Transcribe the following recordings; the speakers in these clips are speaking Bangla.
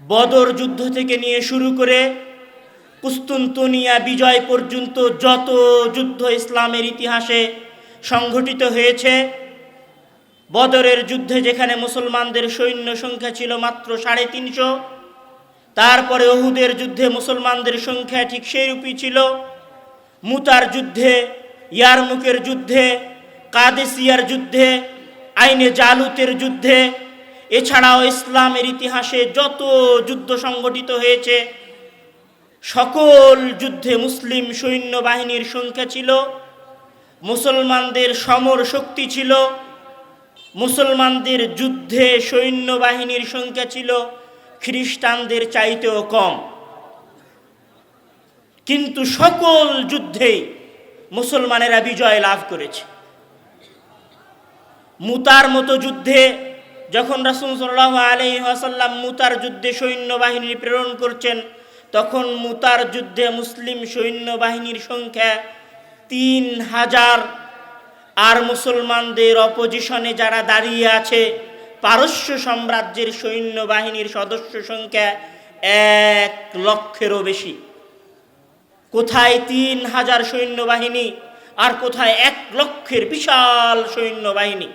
বদর যুদ্ধ থেকে নিয়ে শুরু করে কুস্তুনতুনিয়া বিজয় পর্যন্ত যত যুদ্ধ ইসলামের ইতিহাসে সংঘটিত হয়েছে, বদরের যুদ্ধে যেখানে মুসলমানদের সৈন্য সংখ্যা ছিল মাত্র সাড়ে তিনশো, তারপরে অহুদের যুদ্ধে মুসলমানদের সংখ্যা ঠিক সেইরূপই ছিল। মুতার যুদ্ধে, ইয়ারমুকের যুদ্ধে, কাদেসিয়ার যুদ্ধে, আইনে জালুতের যুদ্ধে এছাড়াও ইসলামের ইতিহাসে যত যুদ্ধ সংগঠিত হয়েছে, সকল যুদ্ধে মুসলিম সৈন্যবাহিনীর সংখ্যা ছিল, মুসলমানদের সমর শক্তি ছিল, মুসলমানদের যুদ্ধে সৈন্যবাহিনীর সংখ্যা ছিল খ্রিস্টানদের চাইতেও কম। কিন্তু সকল যুদ্ধেই মুসলমানেরা বিজয় লাভ করেছে। মুতার মতো যুদ্ধে যখন রাসুল সাল্লাহ আলহি আসাল্লাম মুতার যুদ্ধে সৈন্যবাহিনী প্রেরণ করছেন, তখন মুতার যুদ্ধে মুসলিম সৈন্যবাহিনীর সংখ্যা তিন হাজার। আর মুসলমানদের অপোজিশনে যারা দাঁড়িয়ে আছে, পারস্য সাম্রাজ্যের সৈন্যবাহিনীর সদস্য সংখ্যা এক লক্ষেরও বেশি। কোথায় তিন হাজার সৈন্যবাহিনী আর কোথায় এক লক্ষের বিশাল সৈন্যবাহিনী?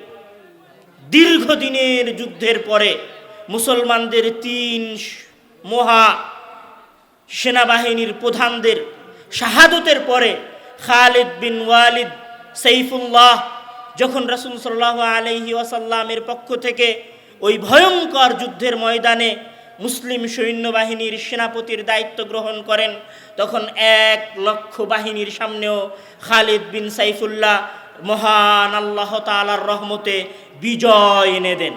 দীর্ঘদিনের যুদ্ধের পরে মুসলমানদের তিন মহা সেনাবাহিনীর প্রধানদের শাহাদতের পরে খালিদ বিন ওয়ালিদ সাইফুল্লাহ যখন রাসুল সাল্লাহ আলহি ওয়াসাল্লামের পক্ষ থেকে ওই ভয়ঙ্কর যুদ্ধের ময়দানে মুসলিম সৈন্যবাহিনীর সেনাপতির দায়িত্ব গ্রহণ করেন, তখন এক লক্ষ বাহিনীর সামনেও খালিদ বিন সাইফুল্লাহ মহান আল্লাহ তালার রহমতে বিজয় এনে দেন।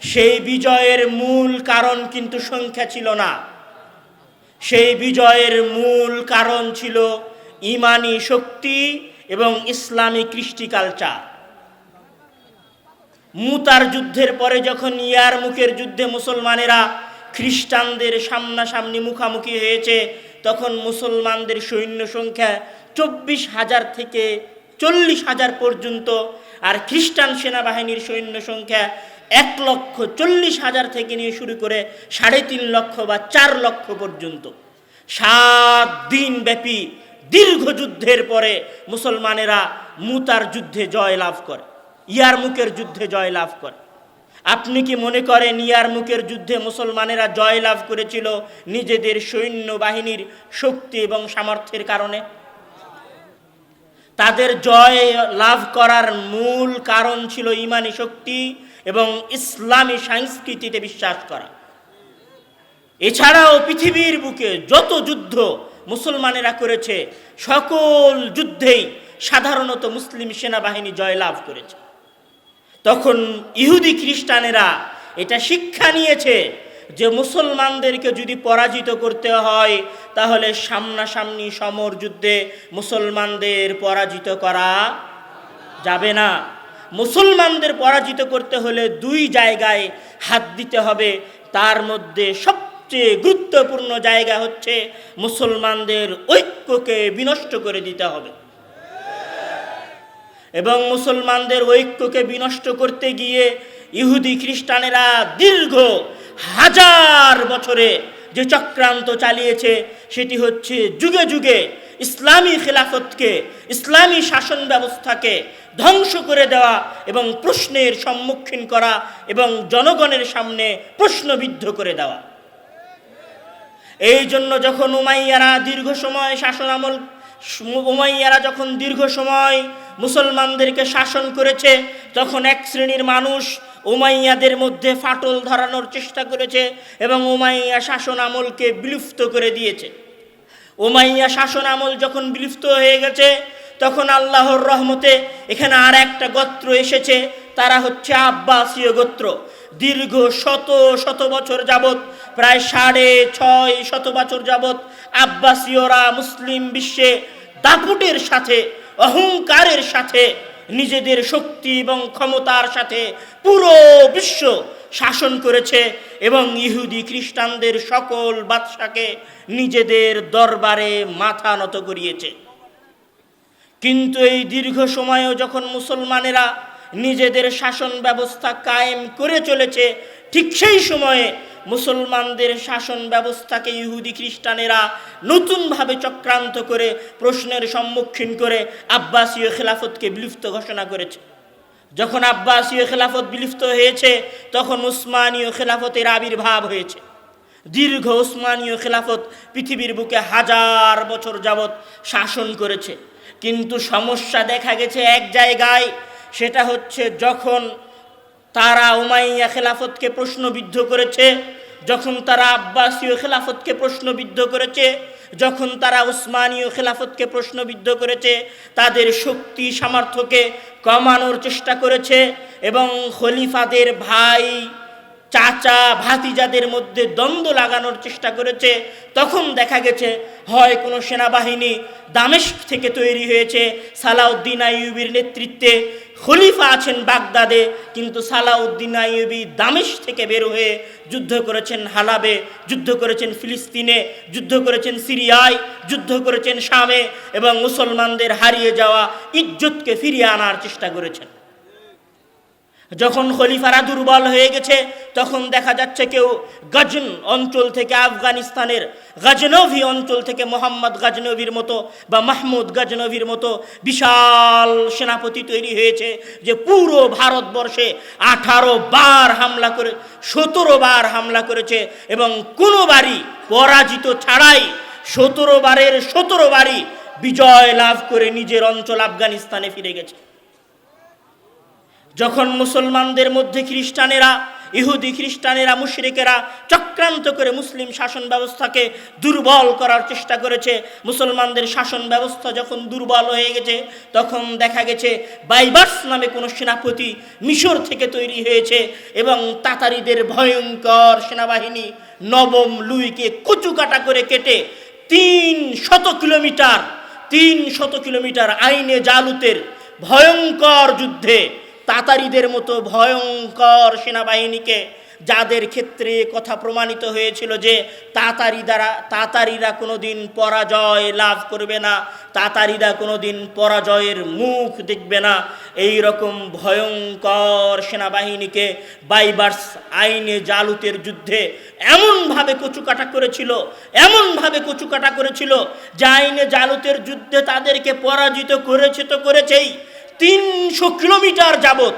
সেই বিজয়ের মূল কারণ কিন্তু সংখ্যা ছিল না। সেই বিজয়ের মূল কারণ ছিল ইমানি শক্তি এবং ইসলামী কৃষ্টি কালচার। মুতার যুদ্ধের পরে যখন ইয়ার মুখের যুদ্ধে মুসলমানেরা খ্রিস্টানদের সামনাসামনি মুখামুখি হয়েছে, তখন মুসলমানদের সৈন্য সংখ্যা চব্বিশ হাজার থেকে চল্লিশ হাজার পর্যন্ত, আর খ্রিস্টান সেনাবাহিনীর সৈন্য সংখ্যা এক লক্ষ চল্লিশ হাজার থেকে নিয়ে শুরু করে সাড়ে তিন লক্ষ বা চার লক্ষ পর্যন্ত। সাত দিন ব্যাপী দীর্ঘ যুদ্ধের পরে মুসলমানেরা মুতার যুদ্ধে জয় লাভ করে, ইয়ারমুকের যুদ্ধে জয় লাভ করে। আপনি কি মনে করেন ইয়ার মুখের যুদ্ধে মুসলমানেরা জয় লাভ করেছিল নিজেদের সৈন্য বাহিনীর শক্তি এবং সামর্থ্যের কারণে? তাদের জয় লাভ করার মূল কারণ ছিল ইমানি শক্তি এবং ইসলামী সংস্কৃতিতে বিশ্বাস করা। এছাড়াও পৃথিবীর বুকে যত যুদ্ধ মুসলমানেরা করেছে, সকল যুদ্ধেই সাধারণত মুসলিম সেনাবাহিনী জয়লাভ করেছে। তখন ইহুদি খ্রিস্টানেরা এটা শিক্ষা নিয়েছে যে মুসলমানদেরকে যদি পরাজিত করতে হয়, তাহলে সামনাসামনি সমর যুদ্ধে মুসলমানদের পরাজিত করা যাবে না। মুসলমানদের পরাজিত করতে হলে দুই জায়গায় হাত দিতে হবে। তার মধ্যে সবচেয়ে গুরুত্বপূর্ণ জায়গা হচ্ছে মুসলমানদের ঐক্যকে বিনষ্ট করে দিতে হবে। এবং মুসলমানদের ঐক্যকে বিনষ্ট করতে গিয়ে ইহুদি খ্রিস্টানেরা দীর্ঘ হাজার বছরে যে চক্রান্ত চালিয়েছে, সেটি হচ্ছে যুগে যুগে ইসলামী খেলাফতকে, ইসলামী শাসন ব্যবস্থাকে ধ্বংস করে দেওয়া এবং প্রশ্নের সম্মুখীন করা এবং জনগণের সামনে প্রশ্নবিদ্ধ করে দেওয়া। এই জন্য যখন উমাইয়ারা দীর্ঘ সময় শাসন আমল, উমাইয়ারা যখন দীর্ঘ সময় মুসলমানদেরকে শাসন করেছে, তখন এক শ্রেণির মানুষ উমাইয়াদের মধ্যে ফাটল ধরানোর চেষ্টা করেছে এবং উমাইয়া শাসন আমলকে বিলুপ্ত করে দিয়েছে। উমাইয়া শাসন আমল যখন বিলুপ্ত হয়ে গেছে, তখন আল্লাহর রহমতে এখানে আর একটা গোত্র এসেছে, তারা হচ্ছে আব্বাসীয় গোত্র। দীর্ঘ শত শত বছর যাবৎ, প্রায় সাড়ে ছয় শত বছর যাবৎ আব্বাসীয়রা মুসলিম বিশ্বে দাপুটের সাথে, অহংকারের সাথে নিজেদের শক্তি এবং ক্ষমতার সাথে পুরো বিশ্ব শাসন করেছে এবং ইহুদি খ্রিস্টানদের সকল বাদশাকে নিজেদের দরবারে মাথা নত করিয়েছে। কিন্তু এই দীর্ঘ সময়ও যখন মুসলমানেরা নিজেদের শাসন ব্যবস্থা কায়েম করে চলেছে। ঠিক সেই সময়ে মুসলমানদের শাসন ব্যবস্থাকে ইহুদি খ্রিস্টানেরা নতুনভাবে চক্রান্ত করে প্রশ্নের সম্মুখীন করে আব্বাসীয় খেলাফতকে বিলুপ্ত ঘোষণা করেছে। যখন আব্বাসীয় খেলাফত বিলুপ্ত হয়েছে, তখন উসমানীয় খেলাফতের আবির্ভাব হয়েছে। দীর্ঘ উসমানীয় খেলাফত পৃথিবীর বুকে হাজার বছর যাবৎ শাসন করেছে। কিন্তু সমস্যা দেখা গেছে এক জায়গায় সেটা হচ্ছে যখন তারা উমাইয়া খেলাফতকে প্রশ্নবিদ্ধ করেছে, যখন তারা আব্বাসীয় খেলাফতকে প্রশ্নবিদ্ধ করেছে, যখন তারা উসমানীয় খেলাফতকে প্রশ্নবিদ্ধ করেছে, তাদের শক্তি, সামর্থ্যকে কমানোর চেষ্টা করেছে এবং খলিফাদের ভাই চাচা ভাতিজাদের মধ্যে দ্বন্দ্ব লাগানোর চেষ্টা করেছে, তখন দেখা গেছে হয় কোনো সেনাবাহিনী দামেস্ক থেকে তৈরি হয়েছে, সালাউদ্দিন আইয়ুবির নেতৃত্বে। খলিফা আছেন বাগদাদে, কিন্তু সালাউদ্দিন আইয়ুবি দামেশ থেকে বের হয়ে যুদ্ধ করেছেন হালাবে, যুদ্ধ করেছেন ফিলিস্তিনে, যুদ্ধ করেছেন সিরিয়ায়, যুদ্ধ করেছেন শামে এবং মুসলমানদের হারিয়ে যাওয়া ইজ্জতকে ফিরিয়ে আনার চেষ্টা করেছেন। যখন খলিফারা দুর্বল হয়ে গেছে, তখন দেখা যাচ্ছে কেউ গজন অঞ্চল থেকে আফগানিস্তানের গজনভি অঞ্চল থেকে মোহাম্মদ গজনভির মতো বা মাহমুদ গজনভির মতো বিশাল সেনাপতি তৈরি হয়েছে যে পুরো ভারতবর্ষে আঠারো বার হামলা করে, সতেরো বার হামলা করেছে এবং কোনো বারই পরাজিত ছাড়াই সতেরো বারের সতেরো বারই বিজয় লাভ করে নিজের অঞ্চল আফগানিস্তানে ফিরে গেছে। যখন মুসলমানদের মধ্যে খ্রিস্টানেরা, ইহুদি খ্রিস্টানেরা, মুশরিকেরা চক্রান্ত করে মুসলিম শাসন ব্যবস্থাকে দুর্বল করার চেষ্টা করেছে, মুসলমানদের শাসন ব্যবস্থা যখন দুর্বল হয়ে গেছে, তখন দেখা গেছে বাইবাস নামে কোনো সেনাপতি মিশর থেকে তৈরি হয়েছে এবং তাতারিদের ভয়ঙ্কর সেনাবাহিনী নবম লুইকে কচুকাটা করে কেটে তিন শত কিলোমিটার, তিন শত কিলোমিটার আইনে জালুতের ভয়ঙ্কর যুদ্ধে তাতারিদের মতো ভয়ঙ্কর সেনাবাহিনীকে, যাদের ক্ষেত্রে কথা প্রমাণিত হয়েছিল যে তাতারি দ্বারা, তাতারিরা কোনোদিন পরাজয় লাভ করবে না, তাতারিরা কোনোদিন পরাজয়ের মুখ দেখবে না। এই রকম ভয়ঙ্কর সেনাবাহিনীকে বাইবার্স আইনে জালুতের যুদ্ধে এমনভাবে কচুকাটা করেছিল, এমনভাবে কচুকাটা করেছিল যে আইনে জালুতের যুদ্ধে তাদেরকে পরাজিত করেছে তো করেছেই। তিনশো কিলোমিটার যাবত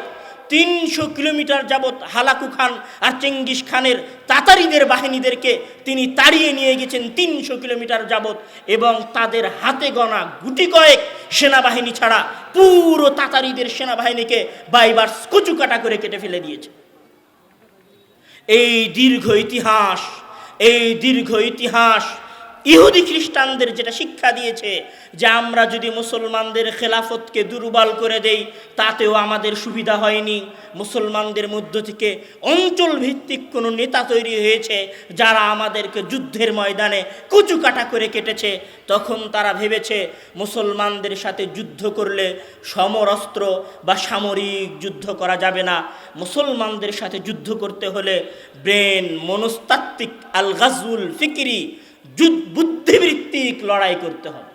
তিনশো কিলোমিটার যাবত হালাকু খান আর চেঙ্গিস খানের তাতারিদের বাহিনীদেরকে তিনি তাড়িয়ে নিয়ে গেছেন তিনশো কিলোমিটার যাবত এবং তাদের হাতে গণা গুটি কয়েক সেনাবাহিনী ছাড়া পুরো তাতারিদের সেনাবাহিনীকে বাইবার কচুকাটা করে কেটে ফেলে দিয়েছে। এই দীর্ঘ ইতিহাস, এই দীর্ঘ ইতিহাস ইহুদি খ্রিস্টানদের যেটা শিক্ষা দিয়েছে যে আমরা যদি মুসলমানদের খেলাফতকে দুর্বল করে দেই, তাতেও আমাদের সুবিধা হয়নি। মুসলমানদের মধ্য থেকে অঞ্চল ভিত্তিক কোনো নেতা তৈরি হয়েছে যারা আমাদেরকে যুদ্ধের ময়দানে কুচুকাটা করে কেটেছে। তখন তারা ভেবেছে মুসলমানদের সাথে যুদ্ধ করলে সমরস্ত্র বা সামরিক যুদ্ধ করা যাবে না। মুসলমানদের সাথে যুদ্ধ করতে হলে ব্রেন, মনস্তাত্ত্বিক আল গাজুল ফিকিরি বুদ্ধিবৃত্তিক লড়াই করতে হবে।